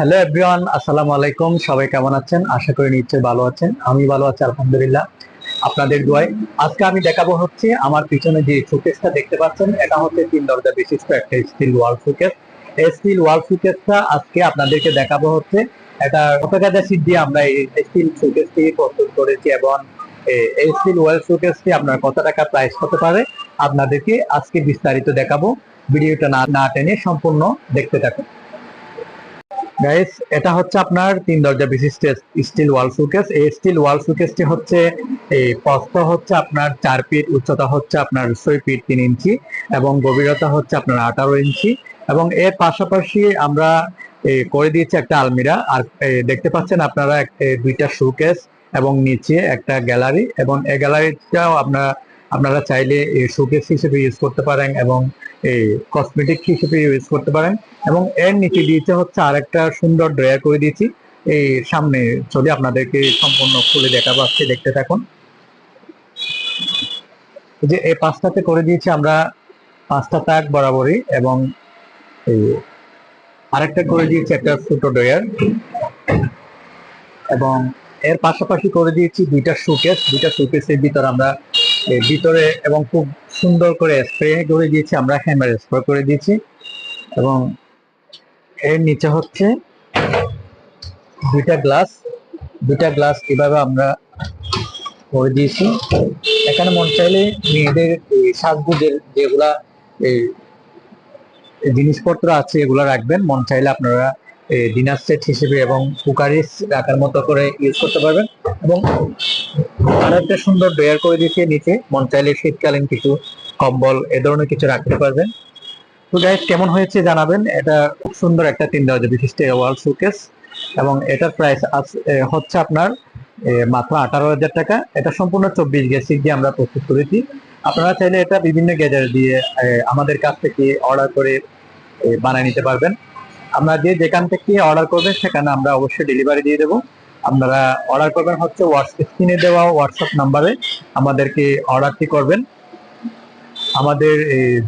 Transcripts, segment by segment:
Hello everyone আসসালামু আলাইকুম সবাই কেমন আছেন? আশা করি নিশ্চয়ই ভালো আছেন। আমি ভালো আছি, আলহামদুলিল্লাহ। আপনাদের দোয়ায় আজকে আমি দেখাবো হচ্ছে আমার পিছনে যে শোকেসটা দেখতে পাচ্ছেন, এটা হচ্ছে তিন দরজা বিশিষ্ট একটা স্টিল ওয়াল শোকেস এই স্টিল ওয়াল শোকেসটা আজকে আপনাদেরকে দেখাবো হচ্ছে। এটা গাজা সিট দিয়ে আমরা এই স্টিল শোকেসটি প্রস্তুত করেছি এবং এই স্টিল ওয়াল শোকেসটি আপনার কত টাকা প্রাইস হতে পারে, আপনাদেরকে আজকে বিস্তারিত দেখাবো। ভিডিওটা না না টেনে সম্পূর্ণ দেখতে থাকুন। গাইস এটা হচ্ছে আপনার তিন দরজা বিশিষ্ট স্টিল ওয়াল সুকেস এই স্টিল ওয়াল সুকেসটি হচ্ছে, এই প্রস্থ হচ্ছে আপনার চার ফিট উচ্চতা হচ্ছে আপনার ছয় ফিট তিন ইঞ্চি এবং গভীরতা হচ্ছে আপনার আঠারো ইঞ্চি এবং এর পাশাপাশি আমরা করে দিয়েছি একটা আলমিরা। আর দেখতে পাচ্ছেন আপনারা দুইটা শোকেস এবং নিচে একটা গ্যালারি এবং এই গ্যালারিটাও আপনারা আপনারা চাইলে শোকেস হিসেবে ইউজ করতে পারেন এবং এই কসমেটিক হিসেবে ইউজ করতে পারেন। এবং এর নিচে দিয়েছে হচ্ছে আরেকটা সুন্দর ড্রয়ার করে দিয়েছি। এই সামনে চলে আপনাদেরকে সম্পূর্ণ খুলে দেখাবো, আজকে দেখতে থাকুন। যে এই পাঁচটাতে করে দিয়েছি আমরা পাঁচটা তাক বরাবরই এবং এই আরেকটা করে দিয়েছি একটা ছোট ড্রয়ার এবং এর পাশাপাশি করে দিয়েছি দুইটা শোকেস দুইটা শোকেসের ভিতর আমরা ভিতরে এবং খুব সুন্দর করে স্প্রে করে দিয়েছি, আমরা হ্যামার স্প্রে করে দিয়েছি। এবং এর নিচে হচ্ছে দুইটা গ্লাস দুইটা গ্লাস এভাবে আমরা করে দিয়েছি। এখানে মন চাইলে মেয়েদের সাজগুজের যেগুলা জিনিসপত্র আছে, এগুলো রাখবেন। মন চাইলে আপনারা ডিনার সেট হিসেবে এবং কুকারিস রাখার মতো করে ইউজ করতে পারবেন। এবং আর একটা সুন্দর ড্রয়ার করে দিয়েছে নিচে। মন চাইলে শীতকালীন কিছু কম্বল এ ধরনের কিছু রাখতে পারবেন। তো গাইস কেমন হয়েছে জানাবেন। এটা খুব সুন্দর একটা তিন দরজা বিশিষ্ট ওয়াল শোকেস এবং এটার প্রাইস হচ্ছে আপনার মাত্র আঠারো হাজার টাকা। এটা সম্পূর্ণ চব্বিশ গেসিক দিয়ে আমরা প্রস্তুত করেছি। আপনারা চাইলে এটা বিভিন্ন গ্যাজার দিয়ে আমাদের কাছ থেকে অর্ডার করে বানিয়ে নিতে পারবেন। আমরা যে যেখান থেকে অর্ডার করবেন, সেখানে আমরা অবশ্যই ডেলিভারি দিয়ে দেবো। আপনারা অর্ডার করবেন হচ্ছে স্ক্রিনে দেওয়া হোয়াটসঅ্যাপ নাম্বারে আমাদেরকে অর্ডারটি করবেন। আমাদের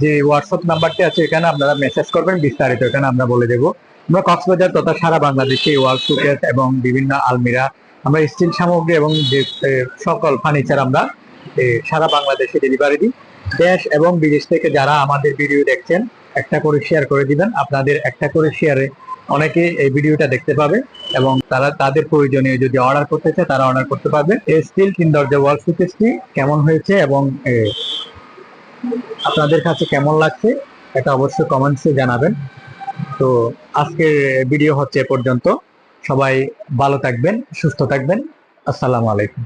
যে হোয়াটসঅ্যাপ নাম্বারটি আছে এখানে আপনারা মেসেজ করবেন, বিস্তারিত এখানে আমরা বলে দেবো। আমরা কক্সবাজার তথা সারা বাংলাদেশে ওয়াল সুকেস এবং বিভিন্ন আলমিরা, আমরা স্টিল সামগ্রী এবং যে সকল ফার্নিচার আমরা সারা বাংলাদেশে ডেলিভারি দিই। দেশ এবং বিদেশ থেকে যারা আমাদের ভিডিও দেখছেন, একটা করে শেয়ার করে দিবেন। আপনাদের একটা করে শেয়ারে অনেকে এই ভিডিওটা দেখতে পাবে এবং তারা তাদের প্রয়োজনীয় যদি অর্ডার করতে চায়, তারা অর্ডার করতে পারবে। এই স্টিল তিন দরজা ওয়াল সুকেসটি কেমন হয়েছে এবং আপনাদের কাছে কেমন লাগছে এটা অবশ্যই কমেন্টসে জানাবেন। তো আজকের ভিডিও হচ্ছে এ পর্যন্ত। সবাই ভালো থাকবেন, সুস্থ থাকবেন। আসসালামু আলাইকুম।